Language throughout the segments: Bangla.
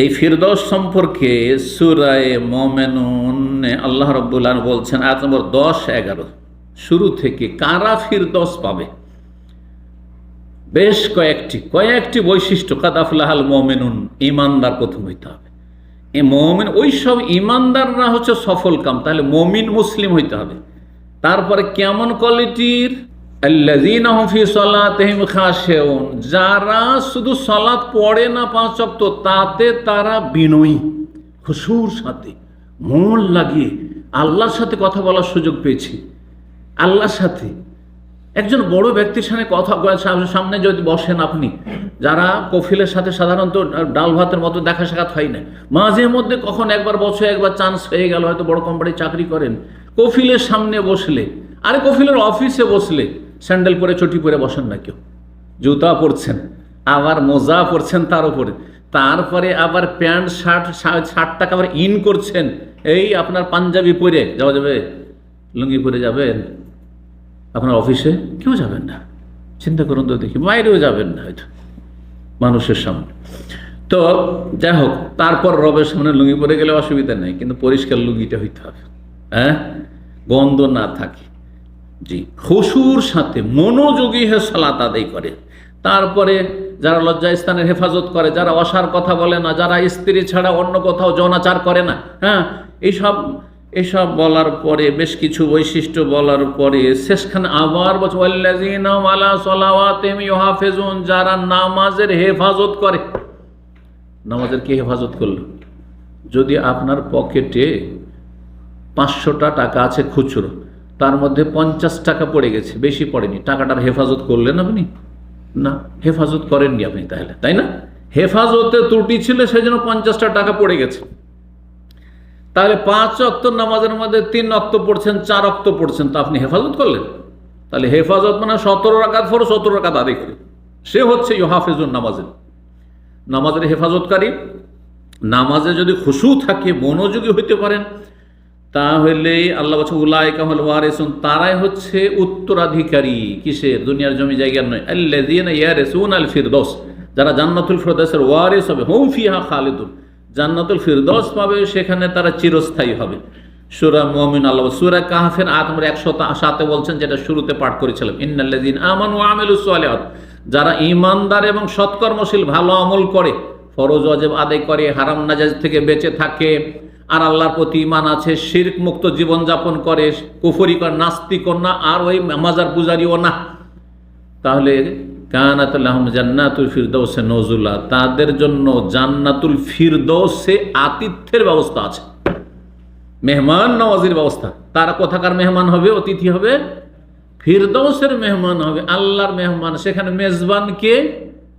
এই ফিরদৌস সম্পর্কে সুরায় মোমেনুন আল্লাহ রব্বুল্লাহ বলছেন, আয়াত নম্বর দশ, এগারো। শুরু থেকে কারা ফিরদৌস পাবে? বেশ কয়েকটি কয়েকটি বৈশিষ্ট্য কাদাফুল্লাহাল মোমেনুন ইমানদার প্রথম হইতে হবে। এ মমিন ওই সব ইমানদাররা হচ্ছে সফল কাম, তাহলে মমিন মুসলিম হইতে হবে। তারপরে কেমন কোয়ালিটির? যারা শুধু সালাত পড়ে না পাঁচ ওয়াক্ত, তাতে তারা বিনয়ী, খুশুর সাথে, মন লাগিয়ে আল্লাহর সাথে কথা বলার সুযোগ পেয়েছি। আল্লাহর সাথে। একজন বড় ব্যক্তির সামনে কথা সামনে যদি বসেন আপনি, যারা কফিলের সাথে সাধারণত ডাল ভাতের মতো দেখা সাক্ষাৎ হয় না, মাঝে মধ্যে কখন একবার বছর একবার চান্স হয়ে গেল, হয়তো বড় কোম্পানি চাকরি করেন। কফিলের সামনে বসলে, আরে কফিলের অফিসে বসলে স্যান্ডেল পরে চটি পরে বসেন না কেউ। জুতা পরছেন, আবার মোজা পরছেন তার উপরে। তারপরে আবার প্যান্ট, শার্ট ষাট টাকা আবার ইন করছেন। এই আপনার পাঞ্জাবি পরে। যাওয়া যাবে? লুঙ্গি পরে যাবেন? আপনার অফিসে? কেউ যাবেন না। চিন্তা করুন তো দেখি। বাইরেও যাবেন না হয়তো। মানুষের সামনে। তো যাই হোক, তারপর রবের সামনে লুঙ্গি পরে গেলে অসুবিধা নেই। কিন্তু পরিষ্কার লুঙ্গিটা হইতে হবে। হ্যাঁ? গন্ধ না থাকে। জি খুশুর সাথে মনোযোগী হয়ে সালাত আদায় করে। তারপরে যারা লজ্জা স্থানের হেফাজত করে, যারা অসার কথা বলে না, যারা স্ত্রী ছাড়া অন্য কোথাও জনাচার করে না হ্যাঁ এইসব এসব বলার পরে, বেশ কিছু বৈশিষ্ট্য বলার পরে, শেষখানে আবার বলছেন যারা নামাজের হেফাজত করে। নামাজের কি হেফাজত করল? যদি আপনার পকেটে পাঁচশোটা টাকা আছে খুচরো তার মধ্যে পঞ্চাশ টাকা পড়ে গেছে, বেশি পড়েনি। টাকাটার হেফাজত করলেন আপনি? না, হেফাজত করেননি আপনি তাহলে, তাই না? হেফাজতে ত্রুটি ছিল সেই জন্য পঞ্চাশটা টাকা পড়ে গেছে। তাহলে পাঁচ অক্ত নামাজের মধ্যে তিন অক্ত পড়ছেন, চার অক্ত পড়ছেন, তা আপনি হেফাজত করলেন? তাহলে হেফাজত মানে সতেরো রাকাত ফোর সতেরো রাকাত আদায় করে সে হচ্ছে ইহাফেজুর নামাজের। নামাজের হেফাজতকারী, নামাজে যদি খুশু থাকে, মনোযোগী হইতে পারেন তাহলে আল্লাহ বলছে উলায়কা হল ওয়ারেসুন, তারাই হচ্ছে উত্তরাধিকারী। কিসের? দুনিয়ার জমি জায়গার নয়। আল্লাযীনা ইয়ারিসুন আল ফিরদৌস, যারা জান্নাতুল ফিরদৌসের ওয়ারেস হবে, হুম ফিহা খালিদুন। জান্নাতুল ফিরদৌস পাবে, সেখানে তারা চিরস্থায়ী হবে। সুরা মুমিন আল্লাহ সুরা কাহাফের আয়াত নম্বর একশো সাথে বলছেন, যেটা শুরুতে পাঠ করেছিলাম। ইন্নাল্লাযীন আমানু ওয়া আমিলুস যারা ঈমানদার এবং সৎকর্মশীল, ভালো আমল করে, ফরজ ওয়াজিব আদায় করে, হারাম নাজাজ থেকে বেঁচে থাকে আর আল্লাহর প্রতি ইমান আছে, শির্ক মুক্ত জীবনযাপন করে, কুফরি কর নাস্তিক না, আর ওই মাজার পূজারিও না। তাহলে কানাতুল্লাহম জান্নাতুল ফিরদৌসে নজুল্লাহ তাদের জন্য জান্নাতুল ফিরদৌসে আতিথ্যের ব্যবস্থা আছে। মেহমান নওয়াজির ব্যবস্থা। তারা কোথাকার মেহমান হবে? অতিথি হবে? ফিরদৌসের মেহমান হবে, আল্লাহর মেহমান। সেখানে মেজবানকে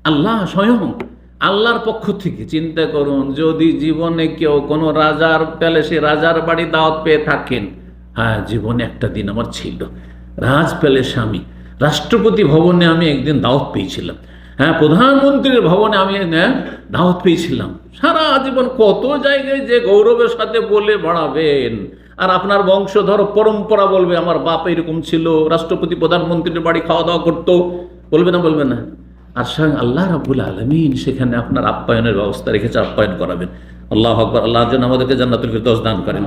আল্লাহ স্বয়ং আল্লাহর পক্ষ থেকে চিন্তা করুন, যদি জীবনে কেউ কোনো রাজার প্যালেসে রাজার বাড়ি দাওয়াত পেয়ে থাকেন হ্যাঁ জীবনে একটা দিন আমার ছিল। রাজ প্যালেসে আমি রাষ্ট্রপতি ভবনে আমি একদিন দাওয়াত পেয়েছিলাম। হ্যাঁ প্রধানমন্ত্রীর ভবনে আমি দাওয়াত পেয়েছিলাম। সারা জীবন কত জায়গায় যে গৌরবের সাথে বলে বাড়াবেন। আর আপনার বংশধর পরম্পরা বলবে, আমার বাপ এরকম ছিল, রাষ্ট্রপতি, প্রধানমন্ত্রীর বাড়ি খাওয়া দাওয়া করতো। বলবে না বলবে না। আর স্বয়ং আল্লাহ রাবুল আলমিন সেখানে আপনার আপ্যায়নের ব্যবস্থা রেখেছে, আপ্যায়ন করাবেন। আল্লাহ আকবর, আল্লাহ যেন আমাদেরকে জান্নাতুল ফিরদৌস দান করেন।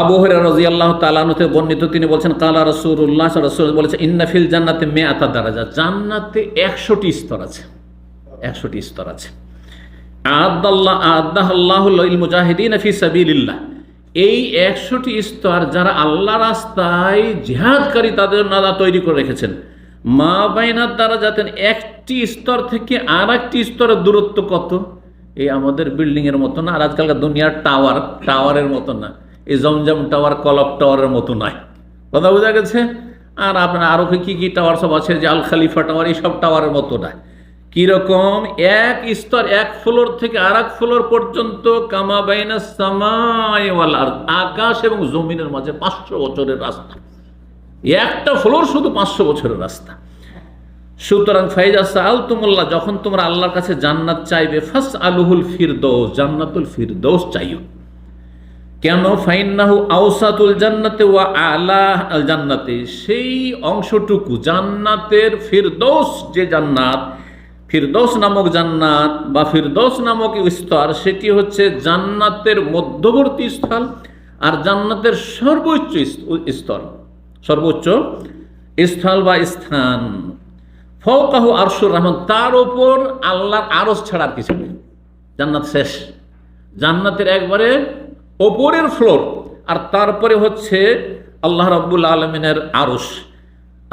আবু হরে রাজি আল্লাহ তালানুতে বর্ণিত, তিনি বলছেন, কালা রসুল্লাহ রসুল বলেছে ইন্নাফিল জান্নাতে মে আতা দারাজা। জান্নাতে একশোটি স্তর আছে, একশোটি স্তর আছে। আদাল্লাহ আদাহ আল্লাহ মুজাহিদিন ফি সাবিলিল্লাহ। এই একশোটি স্তর যারা আল্লাহ রাস্তায় জিহাদকারী তাদের নাদা তৈরি করে রেখেছেন। মা বাইনার দ্বারা যাতেন একটি স্তর থেকে আর একটি স্তরের দূরত্ব কত? এই আমাদের বিল্ডিংয়ের মতো না, আর আজকালকার দুনিয়ার টাওয়ার টাওয়ারের মতো না। এই জমজম টাওয়ার কলক টাওয়ারের মতো নয়। কথা বোঝা গেছে? আর আপনার আরও কি কি টাওয়ার সব আছে? যে আল খালিফা টাওয়ার এইসব টাওয়ারের মতো নয় কীরকম? এক স্তর, এক ফ্লোর থেকে আর এক ফ্লোর পর্যন্ত, কামা বাইনা সামাইওয়ালার আকাশ এবং জমিনের মাঝে পাঁচশো বছরের রাস্তা। একটা ফ্লোর শুধু পাঁচশো বছরের রাস্তা। সুতরাং ফাইজা সাল তুমুল্লাহ যখন তোমরা আল্লাহর কাছে জান্নাত চাইবে ফাস আলুহুল ফিরদৌস, জান্নাতুল ফিরদৌস চাইও। কেন? ফাইন্নাহু আউসাতুল জান্নাতে ওয়া আলা আল জান্নাতে, সেই অংশটুকু জান্নাতের ফিরদৌস যে জান্নাত, ফিরদৌস নামক জান্নাত বা ফিরদৌস নামক স্তর, সেটি হচ্ছে জান্নাতের মধ্যবর্তী স্থল আর জান্নাতের সর্বোচ্চ স্তর সর্বোচ্চ স্থল বা স্থান। ফৌকাহু আরশুর রহমান, তার ওপর আল্লাহর আরস ছাড়া আর কিছু নেই। জান্নাত শেষ। জান্নাতের একবারে ওপরের ফ্লোর, আর তারপরে হচ্ছে আল্লাহ রাব্বুল আলমিনের আরস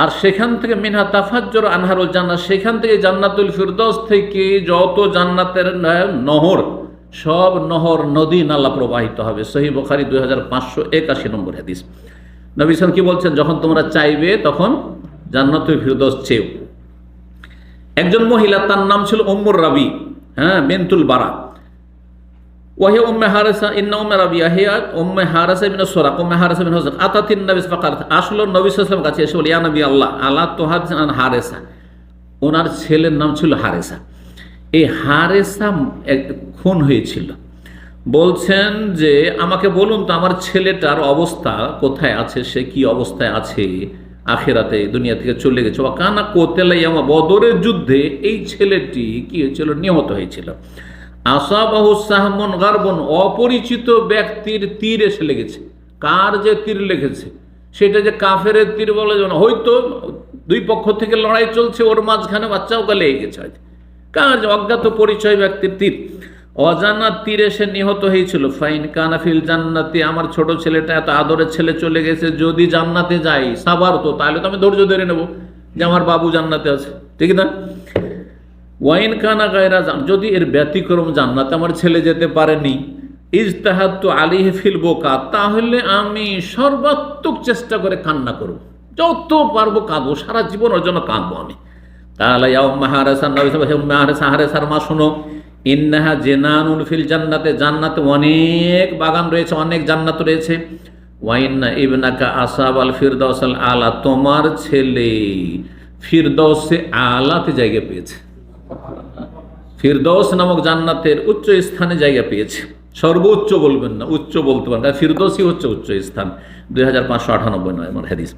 আর সেখান থেকে মিনহা তাফাজ্জর আনহারুল জান্নাত, সেখান থেকে জান্নাতুল ফিরদৌস থেকে যত জান্নাতের নহর, সব নহর, নদী নালা প্রবাহিত হবে। সহি বখারি দুই হাজার পাঁচশো একাশি নম্বর হাদিস। নবী সাল কি বলছেন? যখন তোমরা চাইবে, তখন জান্নাতুল ফিরদৌস চেয়েও। একজন মহিলা, তার নাম ছিল উম্মুর রাবি হ্যাঁ বেন্তুল বারা। ফাকার আসলো নবী নবী হারেসা? ওনার ছেলের নাম ছিল হারেসা। এই হারেসা খুন হয়েছিল। বলছেন যে, আমাকে বলুন তো আমার ছেলেটার অবস্থা কোথায় আছে? সে কি অবস্থায় আছে? আখেরাতে দুনিয়া থেকে চলে গেছে। ও কানা কোতেলাইয়ামা বদরের যুদ্ধে এই ছেলেটি কি হয়েছিল? নিহত হয়েছিল। আসাবাহু সাহমন গার্বন, অপরিচিত ব্যক্তির তীর এসে লেগেছে। কার যে তীর লেগেছে? সেটা যে কাফেরের তীর বলে যেন হয়তো দুই পক্ষ থেকে লড়াই চলছে, ওর মাঝখানে বাচ্চাও লেগে গেছে যে অজ্ঞাত পরিচয় ব্যক্তির তীর? অজানা তীরে সে নিহত হয়েছিল। ফাইন কানাফিল জান্নাতে আমার ছোট ছেলেটা এত আদরের ছেলে চলে গেছে যদি জান্নাতে যাই সাবার তো তাহলে তো আমি ধৈর্য ধরে নেব যে আমার বাবু জান্নাতে আছে। ঠিক না? ওয়াইন কানা গায়রা যদি এর ব্যতিক্রম জান্নাতে আমার ছেলে যেতে পারেনি ইজতাহাদ তো আলিহ ফিল বোকা তাহলে আমি সর্বাত্মক চেষ্টা করে কান্না করব। যত পারব কাঁদবো সারা জীবন ওর জন্য কাঁদবো আমি। তাহলে ইয়া উম্মা হারেসা নবী সাল্লাল্লাহু আলাইহি ওয়াসাল্লাম, হারেসা হারেসার মা শোনো ইন্নাহা জেনানুন ফিল জান্নাতে জান্নাতে অনেক বাগান রয়েছে, অনেক জান্নাত রয়েছে। ওয়াইন্না ইবনাকা আসাব আল ফিরদৌস আল আলা তোমার ছেলে ফিরদৌসে আলাতে জায়গা পেয়েছে। ফিরদৌস নামক জান্নাতের উচ্চ স্থানে জায়গা পেয়েছে। সর্বোচ্চ বলবেন না, উচ্চ বলতে পারেন। ফিরদৌসই হচ্ছে উচ্চ স্থান। দুই হাজার পাঁচশো আটানব্বই নয় আমার হাদিস।